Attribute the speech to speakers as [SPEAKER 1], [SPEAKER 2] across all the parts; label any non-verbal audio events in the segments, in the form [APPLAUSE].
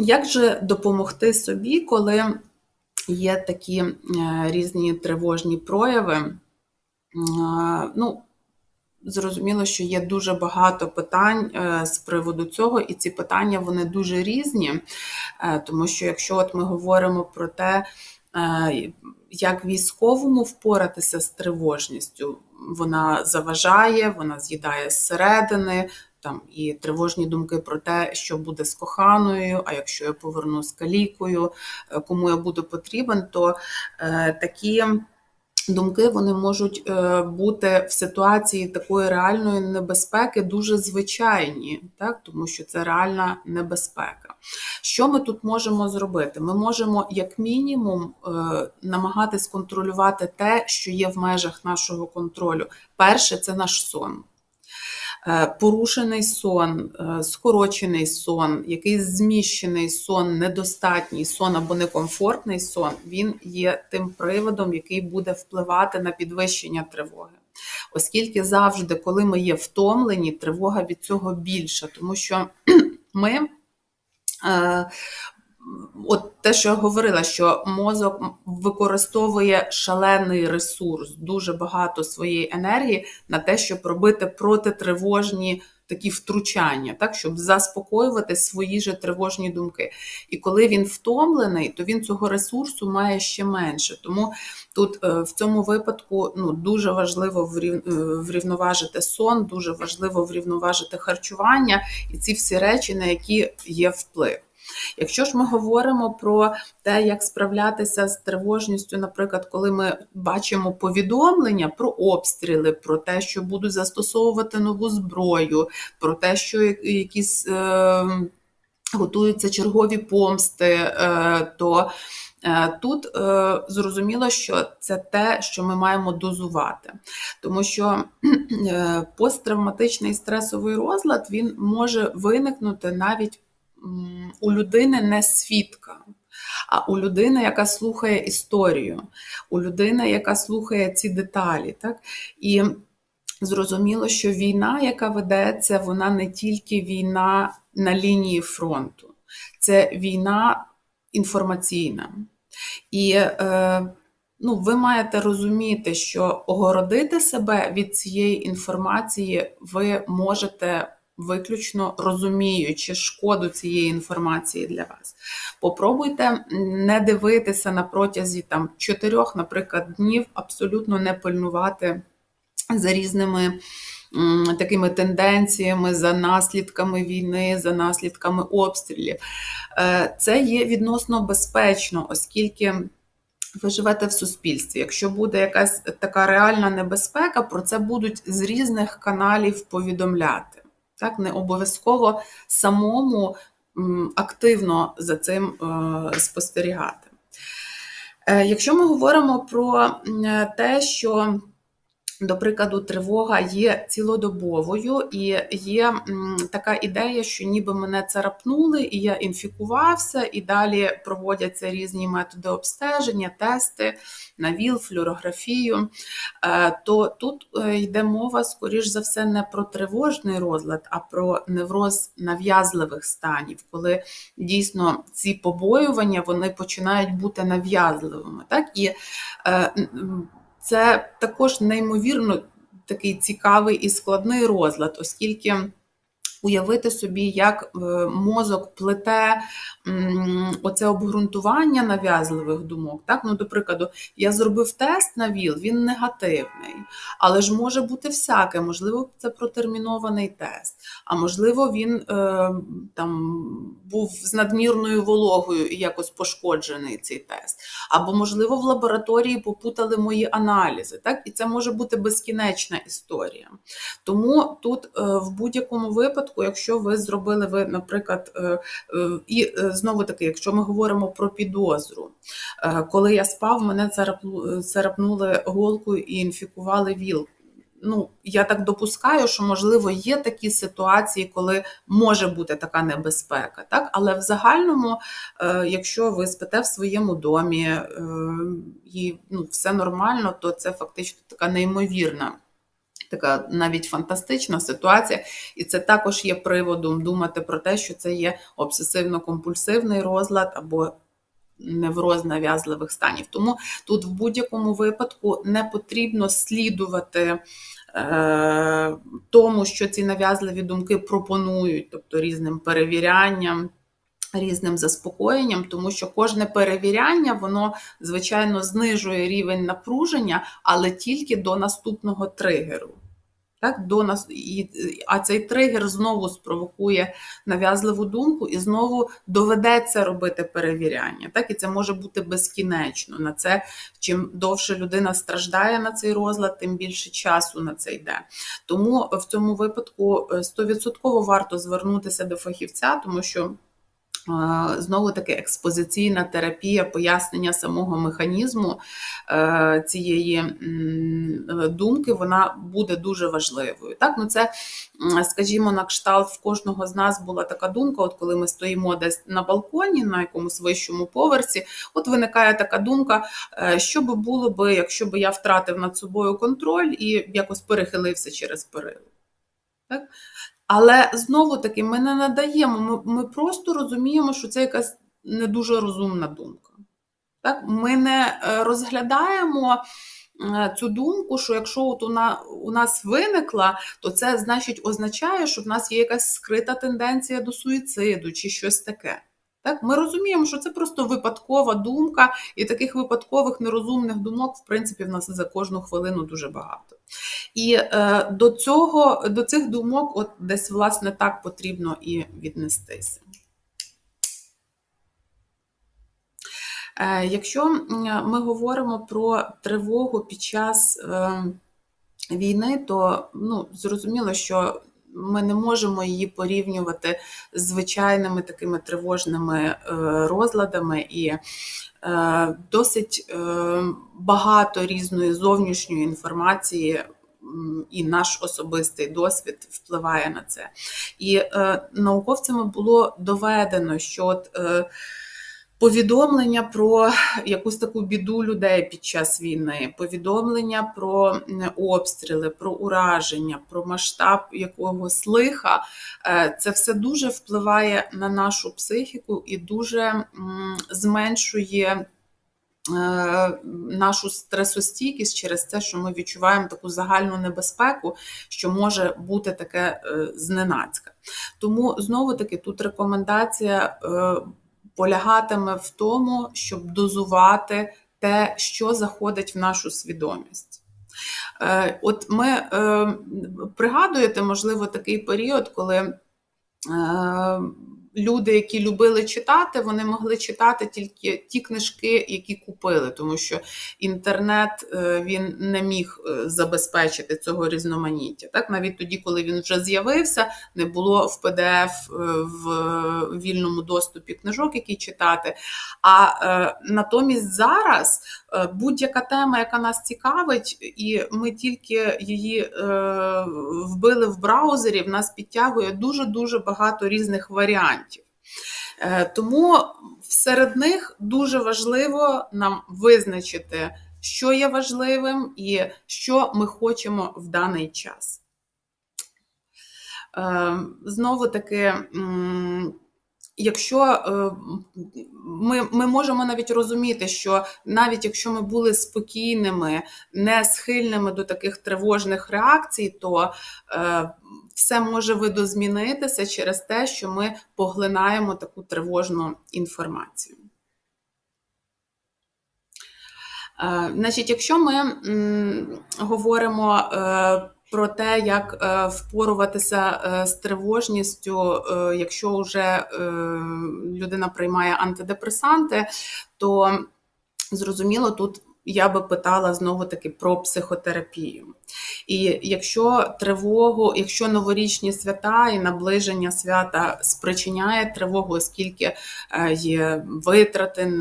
[SPEAKER 1] Як же допомогти собі, коли є такі е, різні тривожні прояви? Е, Ну, зрозуміло, що є дуже багато питань е, з приводу цього, і ці питання вони дуже різні, тому що якщо от ми говоримо про те, як військовому впоратися з тривожністю, вона заважає, вона з'їдає зсередини, там і тривожні думки про те, що буде з коханою, а якщо я поверну з калікою, е, кому я буду потрібен, то е, такі. Думки вони можуть е, бути в ситуації такої реальної небезпеки дуже звичайні, так? тому що це реальна небезпека. Що ми тут можемо зробити? Ми можемо, як мінімум, е, намагатись контролювати те, що є в межах нашого контролю. Перше це наш сон. Е, порушений сон, е, скорочений сон, якийсь зміщений сон, недостатній сон або некомфортний сон, він є тим приводом, який буде впливати на підвищення тривоги. Оскільки завжди, коли ми є втомлені, тривога від цього більша, тому що [CLEARS THROAT] ми. От те, що я говорила, що мозок використовує шалений ресурс, дуже багато своєї енергії на те, щоб робити протитривожні такі втручання, так, щоб заспокоювати свої же тривожні думки. І коли він втомлений, то він цього ресурсу має ще менше. Тому тут е, в цьому випадку ну, дуже важливо е, врівноважити сон, дуже важливо врівноважити харчування і ці всі речі, на які є вплив. Якщо ж ми говоримо про те, як справлятися з тривожністю, наприклад, коли ми бачимо повідомлення про обстріли, про те, що будуть застосовувати нову зброю, про те, що якісь е, готуються чергові помсти, е, то е, Тут зрозуміло, що це те, що ми маємо дозувати, тому що посттравматичний стресовий розлад він може виникнути навіть у людини не свідка, а у людини, яка слухає історію, у людини, яка слухає ці деталі. Так? І зрозуміло, що війна, яка ведеться, вона не тільки війна на лінії фронту, це війна інформаційна. І е, ну, ви маєте розуміти, що огородити себе від цієї інформації ви можете виключно розуміючи шкоду цієї інформації для вас. Попробуйте не дивитися на протязі там чотирьох, наприклад, днів, абсолютно не пильнувати за різними. Такими тенденціями за наслідками війни, за наслідками обстрілів. Е, це є відносно безпечно, оскільки ви живете в суспільстві. Якщо буде якась така реальна небезпека, про це будуть з різних каналів повідомляти. Так, Не обов'язково самому активно за цим е, спостерігати. Е, якщо ми говоримо про те, що до прикладу, тривога є цілодобовою, і є така ідея, що ніби мене царапнули, і я інфікувався, і далі проводяться різні методи обстеження, тести на ВІЛ, флюорографію. Е, то тут е, йде мова, скоріш за все, не про тривожний розлад, а про невроз нав'язливих станів, коли дійсно ці побоювання вони починають бути нав'язливими. Так? І е, це також неймовірно такий цікавий і складний розлад, оскільки уявити собі, як е, мозок плете оце обґрунтування нав'язливих думок. Так? Ну, До прикладу, я зробив тест на ВІЛ, він негативний, але ж може бути всяке, можливо, це протермінований тест, а можливо, він е, там був з надмірною вологою і якось пошкоджений цей тест. Або, можливо, в лабораторії попутали мої аналізи. Так? І це може бути безкінечна історія. Тому тут е, в будь-якому випадку, якщо ви зробили, ви, наприклад, і знову таки, якщо ми говоримо про підозру, е, коли я спав, мене царапнули голкою і інфікували ВІЛ. Ну, я так допускаю, що можливо є такі ситуації, коли може бути така небезпека. Так? Але в загальному, е, якщо ви спите в своєму домі е, і ну, все нормально, то це фактично така неймовірна така навіть фантастична ситуація, і це також є приводом думати про те, що це є обсесивно-компульсивний розлад або невроз нав'язливих станів. Тому тут в будь-якому випадку не потрібно слідувати е, тому, що ці нав'язливі думки пропонують, тобто різним перевірянням. Різним заспокоєнням, тому що кожне перевіряння, воно, звичайно, знижує рівень напруження, але тільки до наступного тригеру. Так, до нас, А цей тригер знову спровокує нав'язливу думку і знову доведеться робити перевіряння. Так, І це може бути безкінечно. На це, Чим довше людина страждає на цей розлад, тим більше часу на це йде. Тому в цьому випадку 100% варто звернутися до фахівця, тому що. Знову таки експозиційна терапія, пояснення самого механізму е, цієї думки, вона буде дуже важливою. Так, ну Це, скажімо, на кшталт в кожного з нас була така думка, от коли ми стоїмо десь на балконі, на якомусь вищому поверсі, от виникає така думка, е, що би було би, якщо б я втратив над собою контроль і якось перехилився через перилу. Так? Але знову таки ми не надаємо, ми, ми просто розуміємо, що це якась не дуже розумна думка. Так? Ми не е, розглядаємо е, цю думку, що якщо от у нас виникла, то це значить означає, що в нас є якась скрита тенденція до суїциду чи щось таке. Так, Ми розуміємо, що це просто випадкова думка, і таких випадкових нерозумних думок, в принципі, в нас за кожну хвилину дуже багато. І е, до цього, до цих думок, от десь, власне, так потрібно і віднестися. Е, Якщо ми говоримо про тривогу під час е, війни, то ну, зрозуміло, що ми не можемо її порівнювати з звичайними такими тривожними е, розладами і е, досить е, багато різної зовнішньої інформації. І наш особистий досвід впливає на це. І е, науковцями було доведено, що от, е, Повідомлення про якусь таку біду людей під час війни, повідомлення про обстріли, про ураження, про масштаб якогось лиха, е, це все дуже впливає на нашу психіку і дуже зменшує. Е, нашу стресостійкість через те, що ми відчуваємо таку загальну небезпеку, що може бути таке е, зненацька. Тому знову таки тут рекомендація полягатиме в тому, щоб дозувати те, що заходить в нашу свідомість. Е, от ми е, пригадуєте, можливо, такий період, коли е, люди, які любили читати, вони могли читати тільки ті книжки, які купили, тому що інтернет е, він не міг е, забезпечити цього різноманіття. Так, навіть тоді, коли він вже з'явився, не було в PDF е, в вільному доступі книжок, які читати. А натомість зараз будь-яка тема, яка нас цікавить, і ми тільки її вбили в браузері, в нас підтягує дуже дуже багато різних варіантів тому серед них дуже важливо нам визначити, що є важливим і що ми хочемо в даний час. Е, Знову таки, якщо е, ми ми можемо навіть розуміти, що навіть якщо ми були спокійними, не схильними до таких тривожних реакцій, то все може видозмінитися через те, що ми поглинаємо таку тривожну інформацію. Е, значить, Якщо ми говоримо е, про те, як е, впоруватися з тривожністю, якщо вже людина приймає антидепресанти, то зрозуміло, тут я би питала знову таки про психотерапію. І якщо тривогу, якщо новорічні свята і наближення свята спричиняє тривогу, оскільки е, є витрати,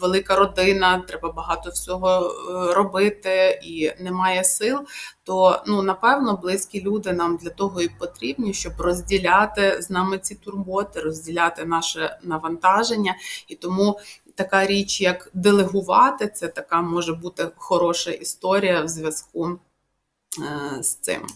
[SPEAKER 1] велика родина, треба багато всього е, робити і немає сил, то ну напевно близькі люди нам для того і потрібні, щоб розділяти з нами ці турботи, розділяти наше навантаження і тому така річ, як делегувати, це така може бути хороша історія в зв'язку е, з цим.